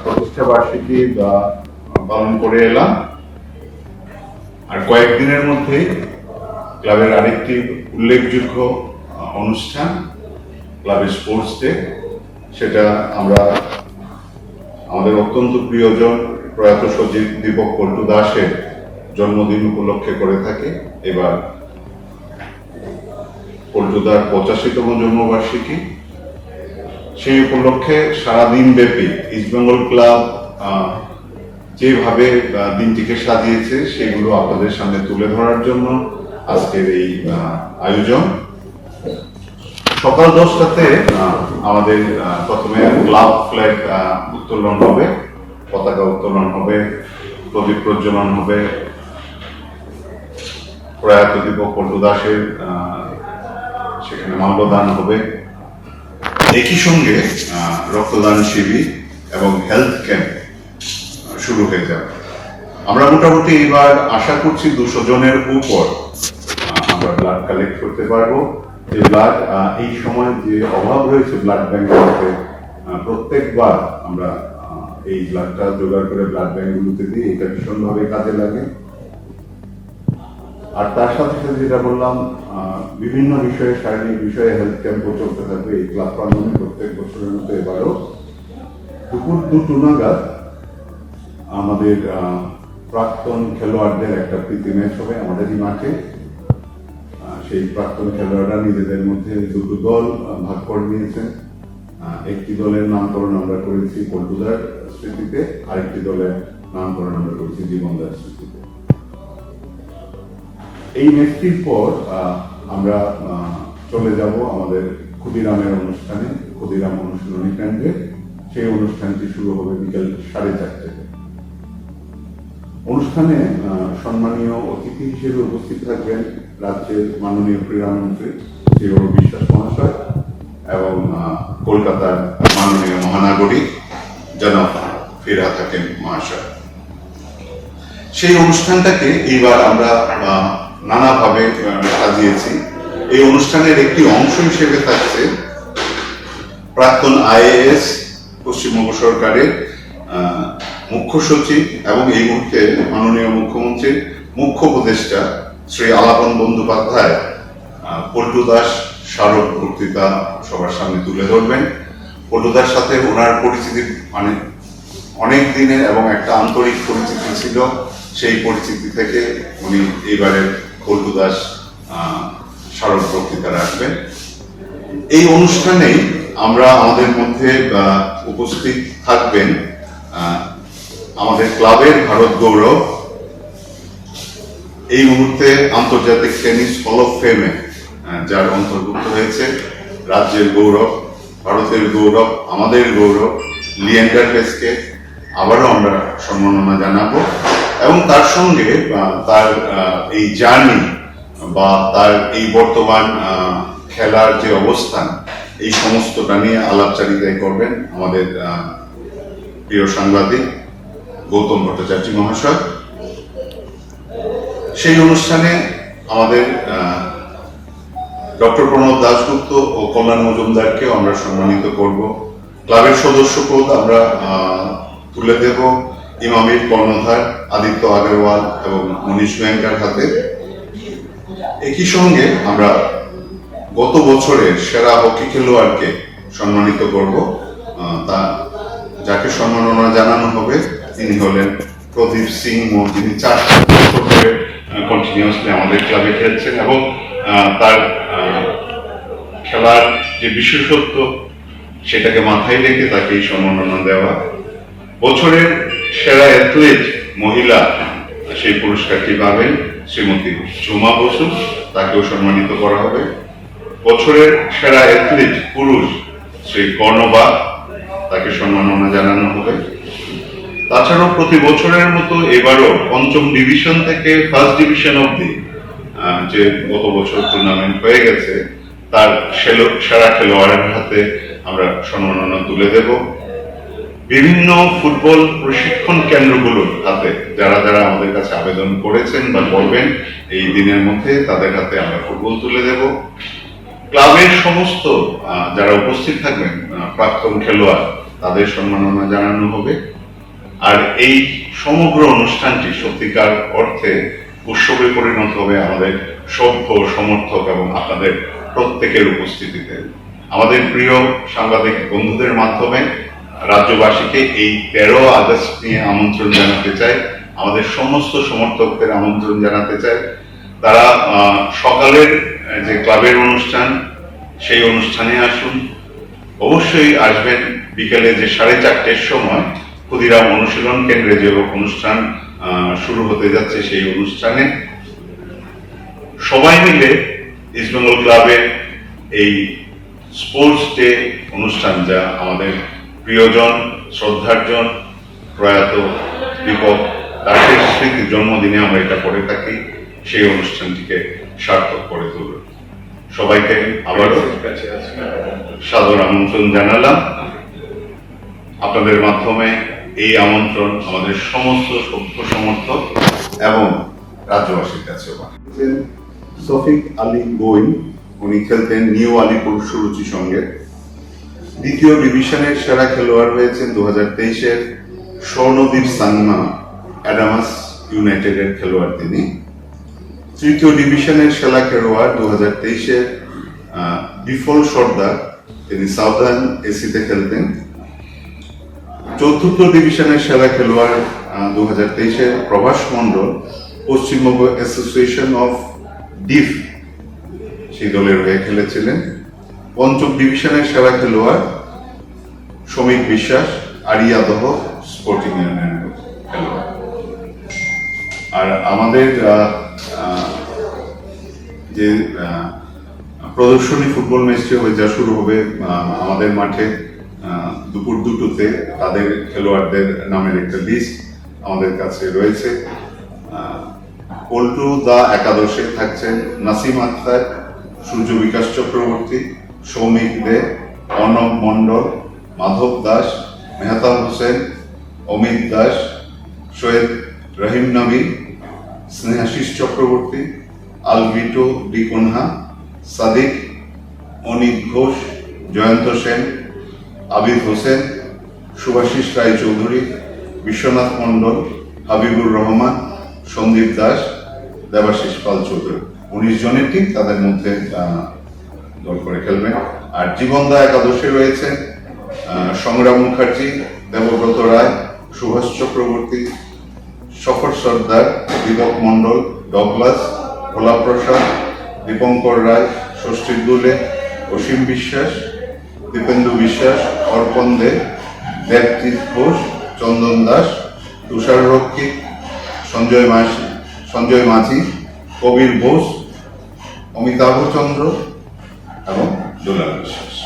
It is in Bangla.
প্রতিষ্ঠা বার্ষিকী বা পালন করে এলাম। আর কয়েকদিনের মধ্যে ক্লাবের আরেকটি উল্লেখযোগ্য অনুষ্ঠান, ক্লাবের স্পোর্টস ডে, সেটা আমরা আমাদের অত্যন্ত প্রিয়জন প্রয়াত সজীব দীপক পল্টু দাসের জন্মদিন উপলক্ষে করে থাকি। এবার পল্টুদার পঁচাশিতম জন্মবার্ষিকী। সেই উপলক্ষে সারাদিন ব্যাপী ইস্টবেঙ্গল ক্লাব যেভাবে দিনটিকে সাজিয়েছে, সেগুলো আপনাদের সামনে তুলে ধরার জন্য আজকের এই আয়োজন। সকাল দশটাতে আমাদের প্রথমে ক্লাব ফ্ল্যাগ উত্তোলন হবে, পতাকা উত্তোলন হবে, প্রদীপ প্রজ্বলন হবে। প্রয়াত দীপক পল্টু দাসের সেখানে মাল্যদান হবে। একই সঙ্গে রক্তদান শিবির এবং হেলথ ক্যাম্প শুরু হয়ে যাবে। আমরা মোটামুটি এবার আশা করছি দুশো জনের উপর আমরা ব্লাড কালেক্ট করতে পারব। যে ব্লাড এই সময় যে অভাব রয়েছে ব্লাড ব্যাংকগুলোতে প্রত্যেকবার আমরা এই ব্লাডটা জোগাড় করে ব্লাড ব্যাংকগুলোতে দিই এটা ভীষণভাবে কাজে লাগে। আর তার সাথে সাথে যেটা বললাম বিভিন্ন বিষয়ে, শারীরিক বিষয়ে হেলথ ক্যাম্পও চলতে থাকবে। এই ক্লাব প্রাঙ্গনে প্রত্যেক বছরের মতো এবারও। দুপুর দুটো নাগাদ আমাদের প্রাক্তন খেলোয়াড়দের একটা প্রীতি ম্যাচ হবে আমাদেরই মাঠে। সেই প্রাক্তন খেলোয়াড়রা নিজেদের মধ্যে দুটো দল ভাগ করে নিয়েছেন। একটি দলের নামকরণ আমরা করেছি পল্টুদার স্মৃতিতে, আরেকটি দলের নামকরণ আমরা করেছি জীবনদার স্মৃতিতে। এই ম্যাচটির পর আমরা চলে যাব আমাদের ক্ষুদিরামের অনুষ্ঠানে, ক্ষুদিরাম অনুশীলনী কেন্দ্রে। সেই অনুষ্ঠানটি শুরু হবে বিকেল সাড়ে চারটে। অনুষ্ঠানে সম্মানীয় অতিথি হিসেবে উপস্থিত থাকবেন রাজ্যের মাননীয় ক্রীড়ামন্ত্রী শ্রী অরূপ বিশ্বাস মহাশয় এবং কলকাতার মাননীয় মহানাগরিক জনাব ফিরহাদ হাকিম মহাশয়। সেই অনুষ্ঠানটাকে এইবার আমরা নানাভাবে সাজিয়েছি। এই অনুষ্ঠানের একটি অংশ হিসেবে থাকছে প্রাক্তন আইএএস, পশ্চিমবঙ্গ সরকারের মুখ্য সচিব এবং এই মুহূর্তে মাননীয় মুখ্যমন্ত্রীর মুখ্য উপদেষ্টা শ্রী আলাপন বন্দ্যোপাধ্যায় পল্টু দাস স্মারক বক্তৃতা সবার সামনে তুলে ধরবেন। পল্টু দাস সাথে ওনার পরিচিতি মানে অনেক দিনের এবং একটা আন্তরিক পরিচিতি ছিল। সেই পরিচিতি থেকে উনি এইবারের পল্টু দাস স্মারক বক্তৃতা রাখবেন এই অনুষ্ঠানেই আমরা আমাদের মধ্যে উপস্থিত থাকবেন আমাদের ক্লাবের ভারত গৌরব। এই মুহূর্তে আন্তর্জাতিক টেনিস হল অফ ফেমে যার অন্তর্ভুক্ত হয়েছে রাজ্যের গৌরব, ভারতের গৌরব, আমাদের গৌরব, লিয়েন্ডার পেসকে আবারও আমরা সম্মাননা জানাব। এবং তার সঙ্গে তার এই জার্নি বা তার এই বর্তমান খেলার যে অবস্থান, এই সমস্তটা নিয়ে আলাপচারিতাই করবেন আমাদের প্রিয় সাংবাদিক গৌতম ভট্টাচার্য মহাশয়। সেই অনুষ্ঠানে আমাদের ডক্টর প্রণব দাশগুপ্ত ও কল্যাণ মজুমদারকেও আমরা সম্মানিত করব। ক্লাবের সদস্য পদ আমরা তুলে দেব। ইমামির কর্ণধার আদিত্য আগরওয়াল এবং মনীষ ব্যাংকার হাতে। একই সঙ্গে আমরা গত বছরের সেরা হকি খেলোয়াড়কে সম্মানিত করব। তা যাকে সম্মাননা জানানো হবে, তিনি হলেন প্রদীপ সিং মোর যিনি চার বছর ধরে কন্টিনিউয়াসলি আমাদের ক্লাবে খেলছেন এবং তার খেলার যে বিশেষত্ব, সেটাকে মাথায় রেখে তাকে এই সম্মাননা দেওয়া। বছরের সেরা অ্যাথলেট মহিলা সেই পুরস্কারটি পাবেন, শ্রীমতী ঝুমা বসু, তাকেও সম্মানিত করা হবে। বছরের সেরা অ্যাথলিট পুরুষ শ্রী কর্ণবা, তাকে সম্মাননা জানানো হবে। তাছাড়াও প্রতি বছরের মতো এবারও পঞ্চম ডিভিশন থেকে ফার্স্ট ডিভিশন অব্দি যে গত বছর টুর্নামেন্ট হয়ে গেছে, তার সেরা খেলোয়াড়ের হাতে আমরা সম্মাননা তুলে দেব। বিভিন্ন ফুটবল প্রশিক্ষণ কেন্দ্রগুলোর হাতে যারা যারা আমাদের কাছে আবেদন করেছেন বা করবেন এই দিনের মধ্যে তাদের হাতে আমরা ফুটবল তুলে দেব। ক্লাবের সমস্ত যারা উপস্থিত থাকবেন প্রাক্তন খেলোয়াড়, তাদের সম্মাননা জানানো হবে। আর এই সমগ্র অনুষ্ঠানটি সত্যিকার অর্থে উৎসবে পরিণত হবে আমাদের সভ্য, সমর্থক এবং আপনাদের প্রত্যেকের উপস্থিতিতে। আমাদের প্রিয় সাংবাদিক বন্ধুদের মাধ্যমে রাজ্যবাসীকে এই তেরো আগস্ট নিয়ে আমন্ত্রণ জানাতে চাই। আমাদের সমস্ত সমর্থকদের আমন্ত্রণ জানাতে চাই। তারা সকালের যে ক্লাবের অনুষ্ঠান, সেই অনুষ্ঠানে আসুন। অবশ্যই আসবেন বিকেলে যে সাড়ে চারটের সময় ক্ষুদিরাম অনুশীলন কেন্দ্রে যে অনুষ্ঠান শুরু হতে যাচ্ছে সেই অনুষ্ঠানে। সবাই মিলে ইস্টবেঙ্গল ক্লাবের এই স্পোর্টস ডে অনুষ্ঠান যা আমাদের প্রিয়জন, শ্রদ্ধার্জন প্রয়াত দীপক দাসের স্মৃতি, জন্মদিনে আমরা এটা করে থাকি, সেই অনুষ্ঠানটিকে সার্থক করে তুলব সবাইকে আবারও সাদর আমন্ত্রণ জানালাম। আপনাদের মাধ্যমে এই আমন্ত্রণ আমাদের সমস্ত সভ্য সমর্থক এবং রাজ্যবাসীর কাছে সফিক আলী গোয়েন উনি খেলতেন নিউ আলিপুর সুরুচি সঙ্গে। দ্বিতীয় ডিভিশনের সেরা খেলোয়াড় হয়েছেন দু হাজার তেইশের স্বর্ণদীপ সাংমা, অ্যাডামাস ইউনাইটেডের খেলোয়াড় তিনি। তৃতীয় ডিভিশনের সেরা খেলোয়াড় দু হাজার তেইশের বিফল সর্দার তিনি সাউদার্ন এসিতে খেলতেন। চতুর্থ ডিভিশনের সেরা খেলোয়াড় দু হাজার তেইশের Prabhas Mondal, Paschimbanga association of deaf সেই দলের হয়ে খেলেছিলেন। পঞ্চম ডিভিশনের সেরা খেলোয়াড় শ্রমিক বিশ্বাস আরিয়াদহ স্পোর্টিং ইউনিয়নের খেলোয়াড়। আর আমাদের যে প্রদর্শনী ফুটবল ম্যাচটি হয়ে যা শুরু হবে আমাদের মাঠে দুপুর দুটোতে তাদের খেলোয়াড়দের নামের একটা লিস্ট আমাদের কাছে রয়েছে। পল্টু দা একাদশে থাকছেন নাসিম আক্তার, সূর্য বিকাশ চক্রবর্তী সৌমিক দে অর্ণব মণ্ডল, মাধব দাস মেহতাব হোসেন, অমিত দাস, সৈয়দ রহিম নবী স্নেহাশিস চক্রবর্তী, আলভিটো ডি সাদিক, অনিক ঘোষ, জয়ন্ত সেন, আবিদ হোসেন, সুভাষিস রায় চৌধুরী বিশ্বনাথ মণ্ডল, হাবিবুর রহমান, সন্দীপ দাস, দেবাশিস পাল চৌধুরী উনিশ জনের টিম তাদের মধ্যে দল করে খেলবেন আর জীবনদা একাদশে রয়েছেন সংগ্রাম মুখার্জি, দেবব্রত রায়, সুভাষ চক্রবর্তী, সফর সর্দার, দীপক মণ্ডল, ডগলাস ভোলা প্রসাদ দীপঙ্কর রায়, ষষ্ঠী দুলে, অসীম বিশ্বাস, দীপেন্দু বিশ্বাস, অর্পণ দে, দেবজিৎ ঘোষ, চন্দন দাস, তুষার রক্ষী, সঞ্জয় মাঝি সঞ্জয় মাঝি, কবির বোস অমিতাভ চন্দ্র এবং দুলাল বিশ্বাস